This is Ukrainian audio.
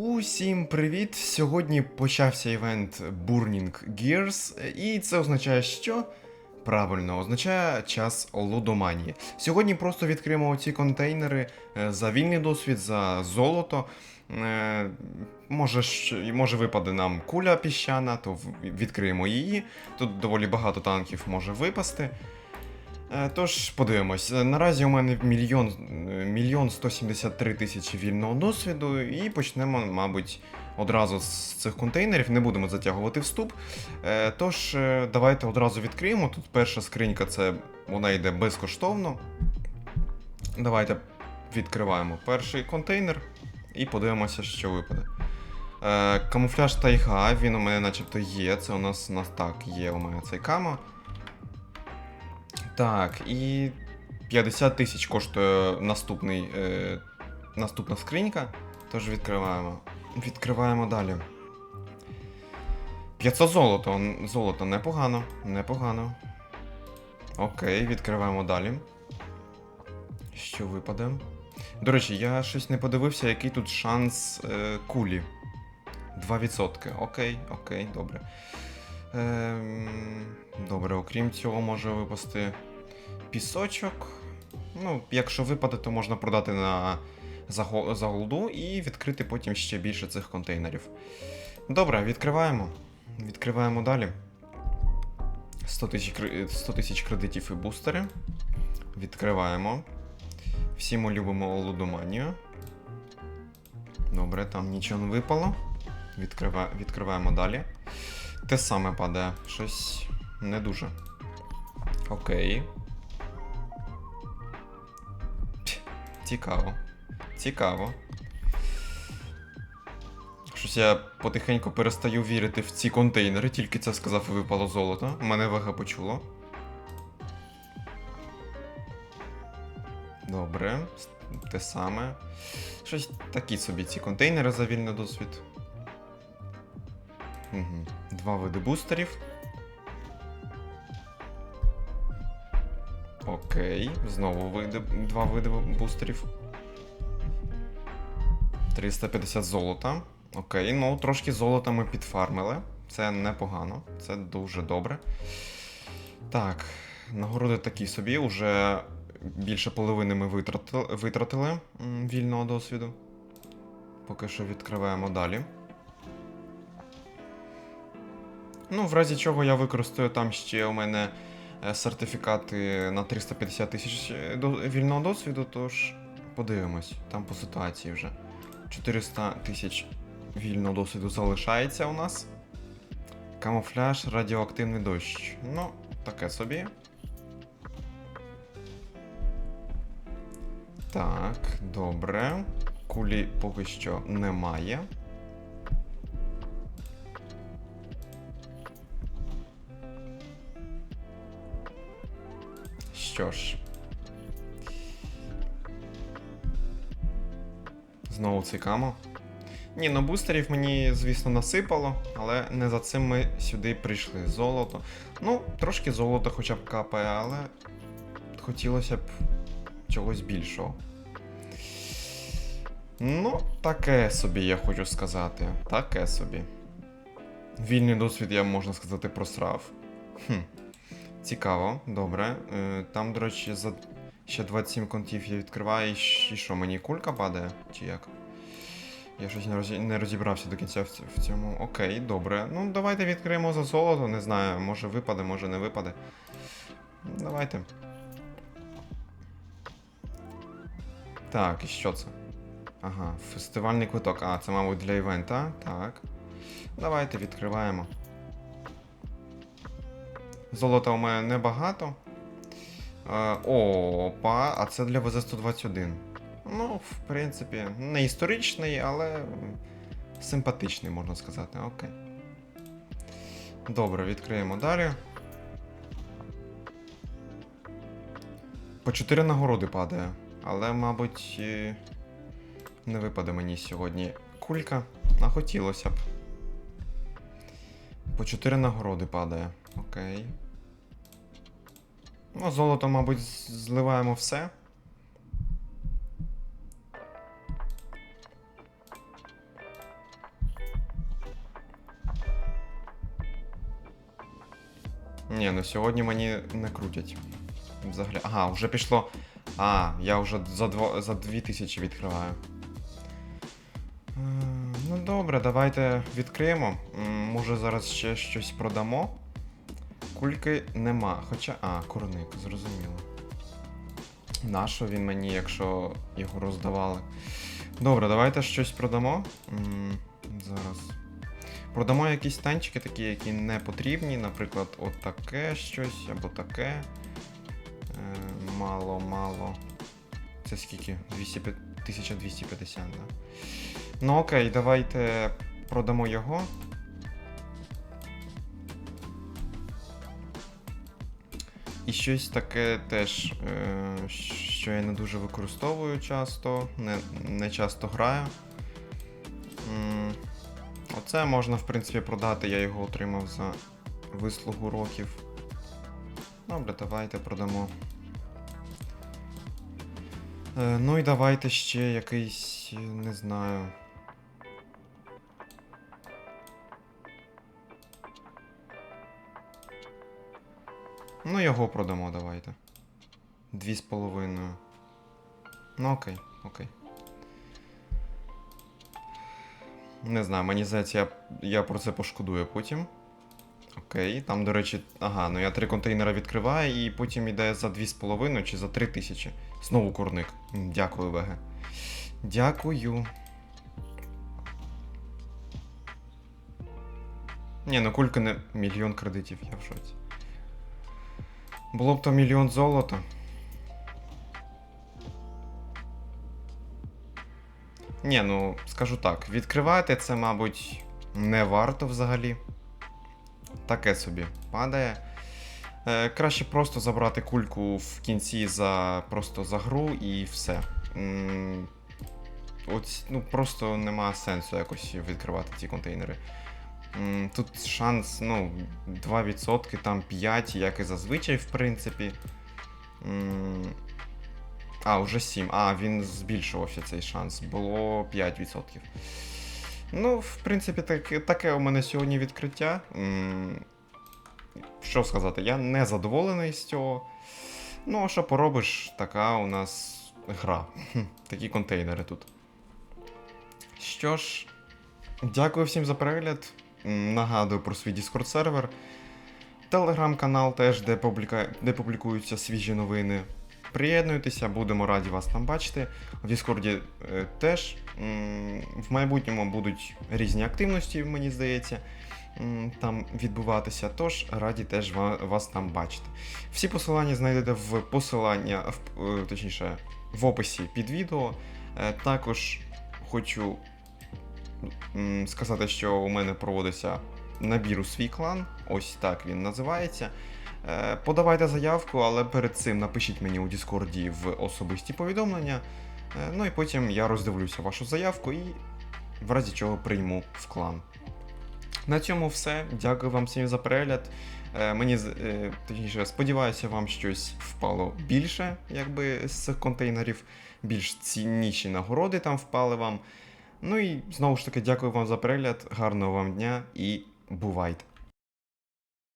Усім привіт! Сьогодні почався івент Burning Gears, і це означає, що? Правильно, означає час лудоманії. Сьогодні просто відкриємо ці контейнери е, за вільний досвід, за золото. Е, Може, може випаде нам куля піщана, то відкриємо її. Тут доволі багато танків може випасти. Е, Тож подивимось. Е, Наразі у мене мільйон, е, мільйон 173 тисячі вільного досвіду, і почнемо, мабуть, одразу з цих контейнерів. Не будемо затягувати вступ. Тож, давайте одразу відкриємо. Тут перша скринька, це вона йде безкоштовно. Давайте відкриваємо перший контейнер і подивимося, що випаде. Камуфляж тайга, він у мене начебто є. Це у нас, так, є у мене цей камо. Так, і 50 тисяч коштує наступний, е, наступна скринька. Тож відкриваємо. Відкриваємо далі. 500 золото. Золото непогано, непогано. Окей, відкриваємо далі. Що випаде? До речі, я щось не подивився, який тут шанс е, кулі. 2%. Окей, окей, добре. Ем, добре, окрім цього, може випасти пісочок. Ну, якщо випаде, то можна продати на за, за голду і відкрити потім ще більше цих контейнерів. Добре, відкриваємо. Відкриваємо далі. 100 тисяч 100 тисяч кредитів і бустери. Відкриваємо. Всі ми любимо лудоманію. Добре, там нічого не випало. Відкрива... Відкриваємо далі. Те саме падає. Щось не дуже. Окей. Цікаво. Цікаво. Щось я потихеньку перестаю вірити в ці контейнери, тільки це сказав і випало золото. Мене вега почуло. Добре, те саме. Щось такі собі ці контейнери за вільний досвід. Угу. Два види бустерів. Окей, знову види, два види бустерів. 350 золота. Окей, ну трошки золота ми підфармили. Це непогано, це дуже добре. Так, нагороди такі собі, уже більше половини ми витратили, витратили вільного досвіду. Поки що відкриваємо далі. Ну, в разі чого я використаю там ще у мене сертифікати на 350 тисяч е, вільного досвіду, тож подивимось, там по ситуації вже. 400 тисяч вільного досвіду залишається у нас. Камуфляж, радіоактивний дощ. Ну, таке собі. Так, добре. Кулі поки що немає. Що ж. Знову цікаво. Ні, ну бустерів мені, звісно, насипало, але не за цим ми сюди прийшли. Золото. Ну, трошки золота хоча б капає, але хотілося б чогось більшого. Ну, таке собі, я хочу сказати. Таке собі. Вільний досвід, я можна сказати, просрав. Хм. Цікаво, добре. Е, Там, до речі, за ще 27 контів я відкриваю, і що, мені кулька падає? Чи як? Я щось не, розі... не розібрався до кінця в цьому. Окей, добре. Ну, давайте відкриємо за золото, не знаю, може випаде, може не випаде. Давайте. Так, і що це? Ага, фестивальний квиток. А, це, мабуть, для івента. Так. Давайте відкриваємо. Золота у мене небагато. Е, опа, а це для ВЗ-121. Ну, в принципі, не історичний, але симпатичний, можна сказати. Окей. Добре, відкриємо далі. По 4 нагороди падає. Але, мабуть, не випаде мені сьогодні кулька, а хотілося б. По 4 нагороди падає. Окей. Ну, золото, мабуть, зливаємо все. Ні, ну сьогодні мені не крутять. Взагалі. Ага, вже пішло. А, я вже за дво... за 2000 відкриваю. Е, ну добре, давайте відкриємо. Може зараз ще щось продамо. Кульки нема. Хоча. А, курник, зрозуміло. Нащо він мені, якщо його роздавали? Добре, давайте щось продамо. М, Зараз. Продамо якісь танчики такі, які не потрібні. Наприклад, от таке щось або таке. Е, мало, мало. Це скільки? 200, 1250, да? Ну окей, давайте продамо його. І щось таке теж, е, що я не дуже використовую часто, не, не часто граю. Оце можна, в принципі, продати, я його отримав за вислугу років. Добре, давайте продамо. Е, ну і давайте ще якийсь, не знаю. Ну, його продамо, давайте. Дві з половиною. Ну окей, окей. Не знаю, мені здається, я, про це пошкодую потім. Окей, там, до речі, ага, ну я три контейнера відкриваю і потім йде за 2,5 чи за 3 тисячі. Знову курник. Дякую, ВГ. Дякую. Ні, ну кулька не мільйон кредитів, я в шоці. Було б то мільйон золота. Ні, ну скажу так, відкривати це, мабуть, не варто взагалі. Таке собі падає. Е, краще просто забрати кульку в кінці за просто за гру і все. М, От, ну, просто нема сенсу якось відкривати ці контейнери. Тут шанс, ну, 2%, там 5, як і зазвичай, в принципі. А, вже 7. А, він збільшувався цей шанс. Було 5%. Ну, в принципі, таке, таке у мене сьогодні відкриття. Що сказати, я не задоволений з цього. Ну, а що поробиш, така у нас гра. Такі контейнери тут. Що ж, дякую всім за перегляд. Нагадую про свій Discord сервер. Телеграм-канал теж, де, публіка... де публікуються свіжі новини. Приєднуйтеся, будемо раді вас там бачити. В Діскорді е, теж в майбутньому будуть різні активності, мені здається, там відбуватися. Тож раді теж вас там бачити. Всі посилання знайдете в посилання, в, е, точніше, в описі під відео. Е, Також хочу сказати, що у мене проводиться набір у свій клан. Ось так він називається. Е, Подавайте заявку, але перед цим напишіть мені у Діскорді в особисті повідомлення. Е, Ну і потім я роздивлюся вашу заявку і в разі чого прийму в клан. На цьому все. Дякую вам всім за перегляд. Е, Мені точніше, сподіваюся, вам щось впало більше, якби з цих контейнерів. Більш цінніші нагороди там впали вам. Ну і знову ж таки, дякую вам за перегляд, гарного вам дня і бувайте!